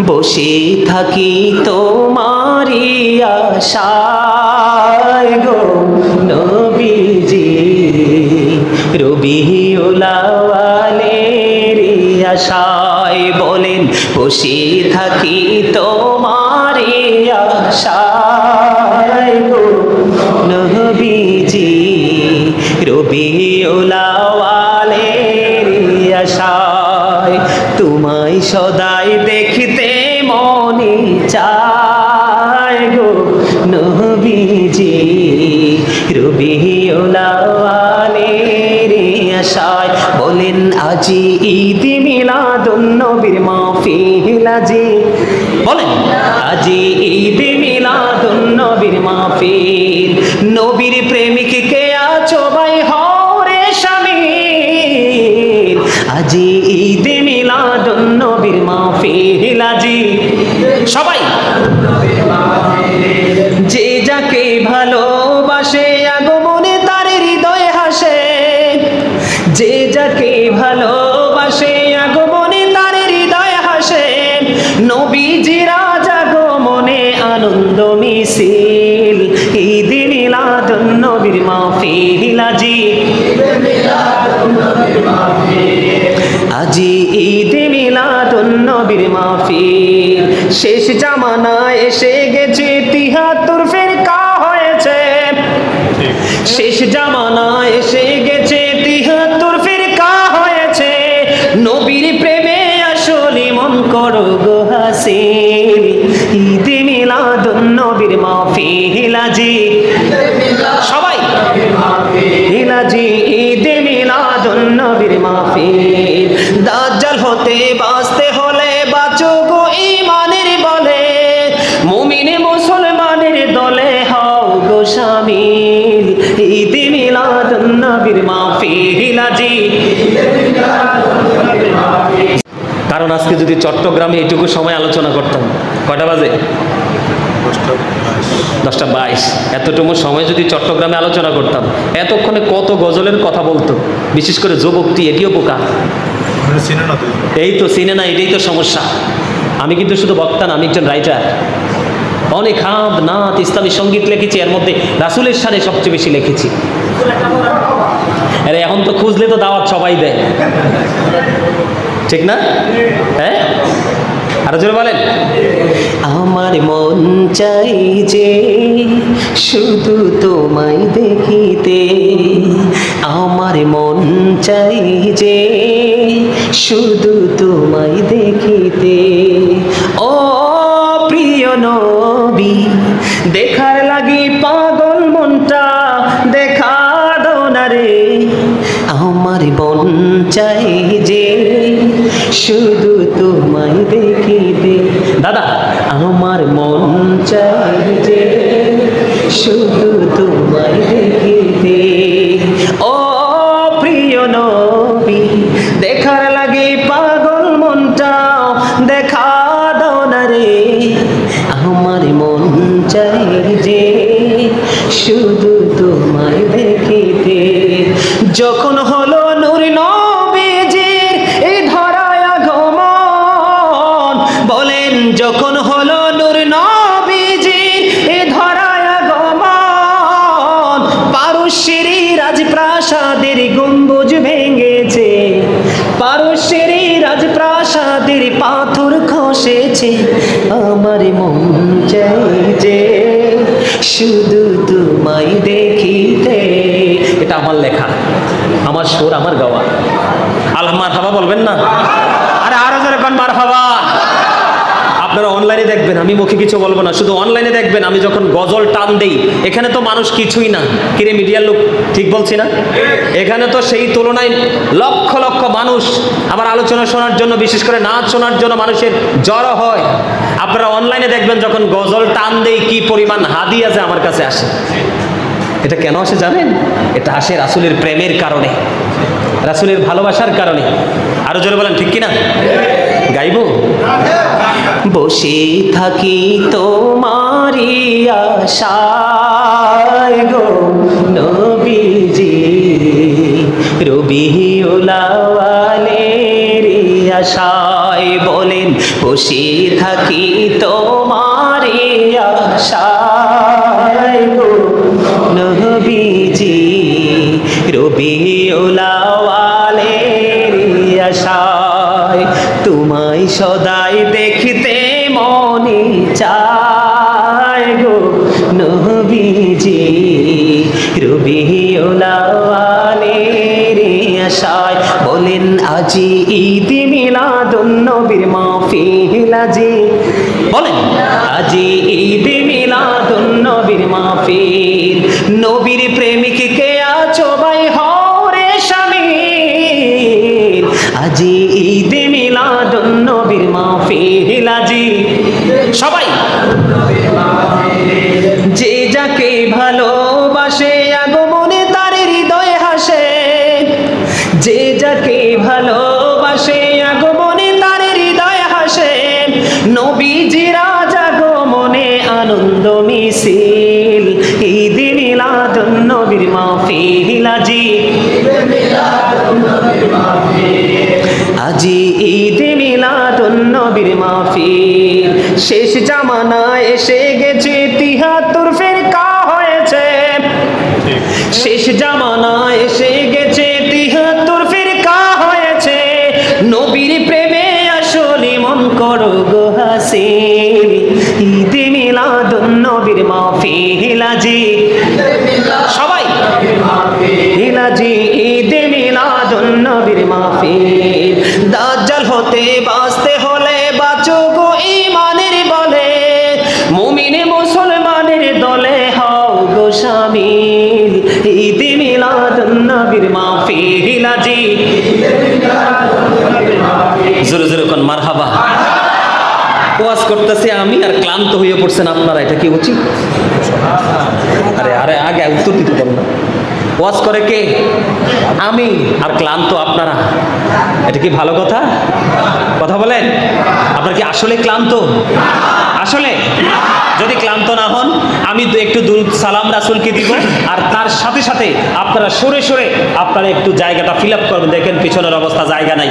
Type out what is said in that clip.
বসে থাকি তোমারি আশায় গো নবীজি। রবিউলাওয়ালের আশায় বলেন, বসে থাকি তোমারি আশায় গো নবীজি। রবিউলাওয়ালের আশায় তোমায় সদাই দেখতে চায় গো নবীজি রবিউলাওয়ালের আশায় বলেন, আজি ঈদ মিলাদুন নবীর মাহফিল আজি। বলেন, আজি ঈদ মিলাদুন নবীর মাহফিল। নবীর প্রেমিক কে আছো ভাই হরে শামিল আজি ঈদ মিলাদুন নবীর মাহফিল আজি। সবাই। যে যাকে ভালোবাসে আগমনে তার হৃদয় হাসে। যে যাকে ভালোবাসে আগমনে তার হৃদয় হাসে। নবীজি রাজা আগমনে আনন্দ মিছিল। ঈদ মিলাদুন নবীর মাহফিল আজি। আজি ঈদ মিলাদুন নবীর মাহফিল। শেষ জামানায় এসে গেছে, তিহাত্তর ফেরকা হয়েছে। শেষ জামানায় এসে গেছে, তিহাত্তর ফিরকা হয়েছে। নবীর প্রেমে আসলে মন করো গো হাসিল। ঈদ মিলাদুন নবীর মাহফিল আজি ঈদ মিলাদুন নবীর মাহফিল আজি। কারণ আজকে যদি চট্টগ্রামে এইটুকু সময় আলোচনা করতাম। কয়টা বাজে? দশটা বাইশ। এতটুকু সময় যদি চট্টগ্রামে আলোচনা করতাম। এতক্ষণে কত গজলের কথা বলতো। বিশেষ করে যুবকটি এটিও বোকা। চিনে না তুই এই তো সিনে না এটাই তো সমস্যা। আমি কিন্তু শুধু বক্তা না আমি একজন রাইটার অনেক হাত নাত ইসলামী সংগীত লিখেছি, এর মধ্যে রাসুলের সানে সবচেয়ে বেশি লিখেছি। আরে এখন তো খুঁজলে তো দাওয়াত সবাই দেয়। ঠিক না? হ্যাঁ? আরও জোরে বলেন। আমার মন চাই যে শুধু তোমায় দেখিতে। আমার মন চাই যে শুধু তোমায় দেখিতে। ও নবী। দেখার লাগি পাগল মনটা দেখা দাও না রে। আমার মন চাই যে শুধু তোমায় দেখিতে দাদা, আমার মন চাই যে শুধু তোমায় শুধু তোমায় দেখিতে। যখন হলো নূর নবীজির এই ধরায় আগমন, বলেন যখন হলো নূর নবীজির এই ধরায় আগমন পারস্যেরই রাজপ্রাসাদের গম্বুজ ভেঙেছে পারস্যেরই রাজপ্রাসাদের পাথর খসেছে, আমার মন চাই যে শুধু তোমায় দেখিতে। এটা আমার লেখা, আমার সুর, আমার গাওয়া। আল্লাহ মার বলবেন না? আরে আরও যেরকম মার আপনারা অনলাইনে দেখবেন, আমি মুখে কিছু বলব না, শুধু অনলাইনে দেখবেন, আমি যখন গজল টান দেই, এখানে তো মানুষ কিছুই না। কিরে মিডিয়ার লোক, ঠিক বলছি না? এখানে তো সেই তুলনায় লক্ষ লক্ষ মানুষ আমার আলোচনা শোনার জন্য, বিশেষ করে নাচ শোনার জন্য মানুষের জড়ো হয়। আপনারা অনলাইনে দেখবেন, যখন গজল টান দেই, কি পরিমাণ হাদি আছে আমার কাছে আসে। এটা কেন আসে জানেন? এটা আসে রাসুলের প্রেমের কারণে, রাসুলের ভালোবাসার কারণে। আরও জোরে বলেন, ঠিক কিনা? গাইব? বসে থাকি তোমারি আশায় গো নবীজি। রবি রবিউলাওয়ালের আশায় বলেন, বসে থাকি তোমারি আশায় গো নবীজি। রবিউলাওয়ালের সদাই দেখতে মনে চায় গো নবীজি। আশায় বলেন, আজি ঈদ মিলাদুন নবীর মাহফিল আজি। বলেন, আজি নবীর মাহফিল। নবীর প্রেমিক আছো ভাই? হরে শামিল আজি ঈদ ভালোবাসে আগমনে তার হৃদয়ে হাসে। যে যাকে ভালোবাসে আগমনে তার হৃদয়ে হাসে। নবীজি নবীজিরা জাগমনে আনন্দ মিছিল। ঈদ মিলাদুন নবীর মাহফিল আজি। আজি ঈদ নবীর মাহফিল। শেষ জামানা এসে গেছে তিহাত্তর শেষ জামানা এসে গেছে, তিহাত্তর ফিরকা হয়েছে। নবীর প্রেমে আসলে মন করো গো হাসিল ঈদ মিলাদুন নবীর মাহফিল আজি ওয়াজ করতেছে আমি আর ক্লান্ত হয়ে পড়ছেন আপনারা, এটা কি উচিত? আরে আরে, আগে উত্তর দিতে পারো না। ওয়াজ করে কে? আমি আর ক্লান্ত আপনারা। এটা কি ভালো কথা? কথা বলেন। আপনার কি আসলে ক্লান্ত? আসলে। যদি ক্লান্ত না হন, আমি তো একটু দুরুদ সালাম রাসুলকে দিব, আর তার সাথে সাথে আপনারা সরে সরে আপনারা একটু জায়গাটা ফিল আপ করবেন। দেখেন, পিছনের অবস্থা জায়গা নাই।